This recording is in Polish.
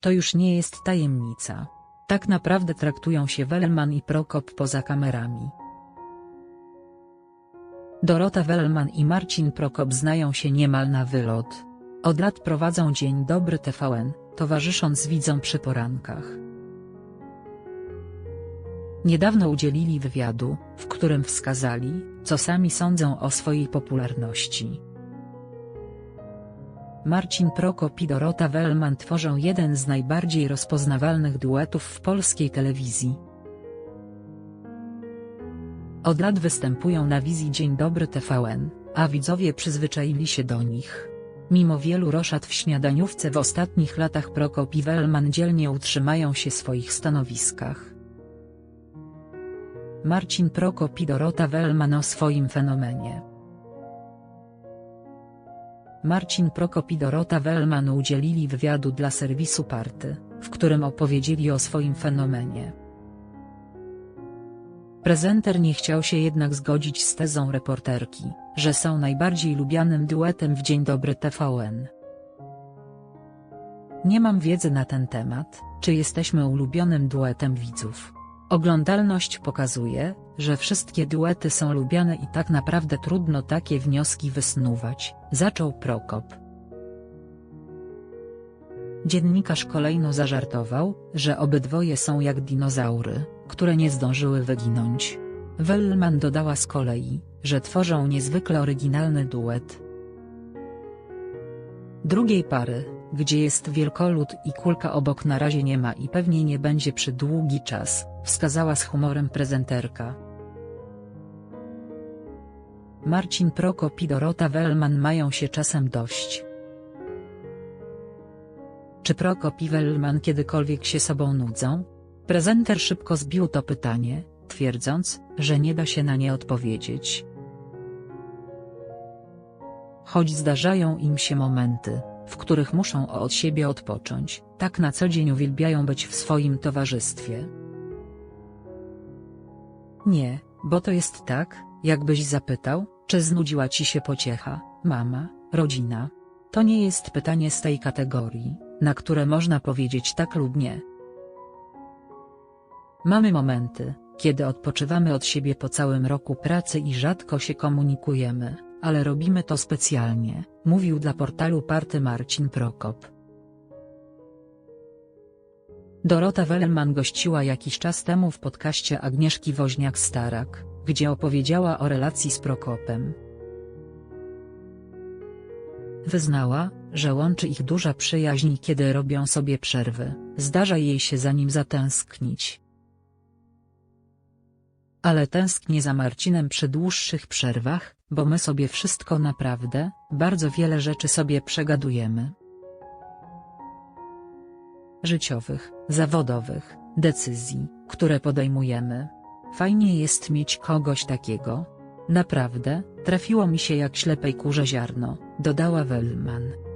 To już nie jest tajemnica. Tak naprawdę traktują się Wellman i Prokop poza kamerami. Dorota Wellman i Marcin Prokop znają się niemal na wylot. Od lat prowadzą Dzień Dobry TVN, towarzysząc widzom przy porankach. Niedawno udzielili wywiadu, w którym wskazali, co sami sądzą o swojej popularności. Marcin Prokop i Dorota Wellman tworzą jeden z najbardziej rozpoznawalnych duetów w polskiej telewizji. Od lat występują na wizji Dzień Dobry TVN, a widzowie przyzwyczaili się do nich. Mimo wielu roszad w śniadaniówce w ostatnich latach Prokop i Wellman dzielnie utrzymają się swoich stanowiskach. Marcin Prokop i Dorota Wellman o swoim fenomenie. Marcin Prokop i Dorota Wellman udzielili wywiadu dla serwisu Party, w którym opowiedzieli o swoim fenomenie. Prezenter nie chciał się jednak zgodzić z tezą reporterki, że są najbardziej lubianym duetem w Dzień Dobry TVN. Nie mam wiedzy na ten temat, czy jesteśmy ulubionym duetem widzów. Oglądalność pokazuje, że wszystkie duety są lubiane i tak naprawdę trudno takie wnioski wysnuwać, zaczął Prokop. Dziennikarz kolejno zażartował, że obydwoje są jak dinozaury, które nie zdążyły wyginąć. Wellman dodała z kolei, że tworzą niezwykle oryginalny duet. Drugiej pary, gdzie jest wielkolud i kulka obok na razie nie ma i pewnie nie będzie przy długi czas, wskazała z humorem prezenterka. Marcin Prokop i Dorota Wellman mają się czasem dość. Czy Prokop i Wellman kiedykolwiek się sobą nudzą? Prezenter szybko zbił to pytanie, twierdząc, że nie da się na nie odpowiedzieć. Choć zdarzają im się momenty, w których muszą od siebie odpocząć, tak na co dzień uwielbiają być w swoim towarzystwie. Nie, bo to jest tak, jakbyś zapytał, czy znudziła ci się pociecha, mama, rodzina. To nie jest pytanie z tej kategorii, na które można powiedzieć tak lub nie. Mamy momenty, kiedy odpoczywamy od siebie po całym roku pracy i rzadko się komunikujemy, ale robimy to specjalnie, mówił dla portalu Party Marcin Prokop. Dorota Wellman gościła jakiś czas temu w podcaście Agnieszki Woźniak-Starak, gdzie opowiedziała o relacji z Prokopem. Wyznała, że łączy ich duża przyjaźń kiedy robią sobie przerwy, zdarza jej się za nim zatęsknić. Ale tęsknię za Marcinem przy dłuższych przerwach, bo my sobie wszystko naprawdę, bardzo wiele rzeczy sobie przegadujemy. Życiowych, zawodowych, decyzji, które podejmujemy. Fajnie jest mieć kogoś takiego. Naprawdę, trafiło mi się jak ślepej kurze ziarno, dodała Wellman.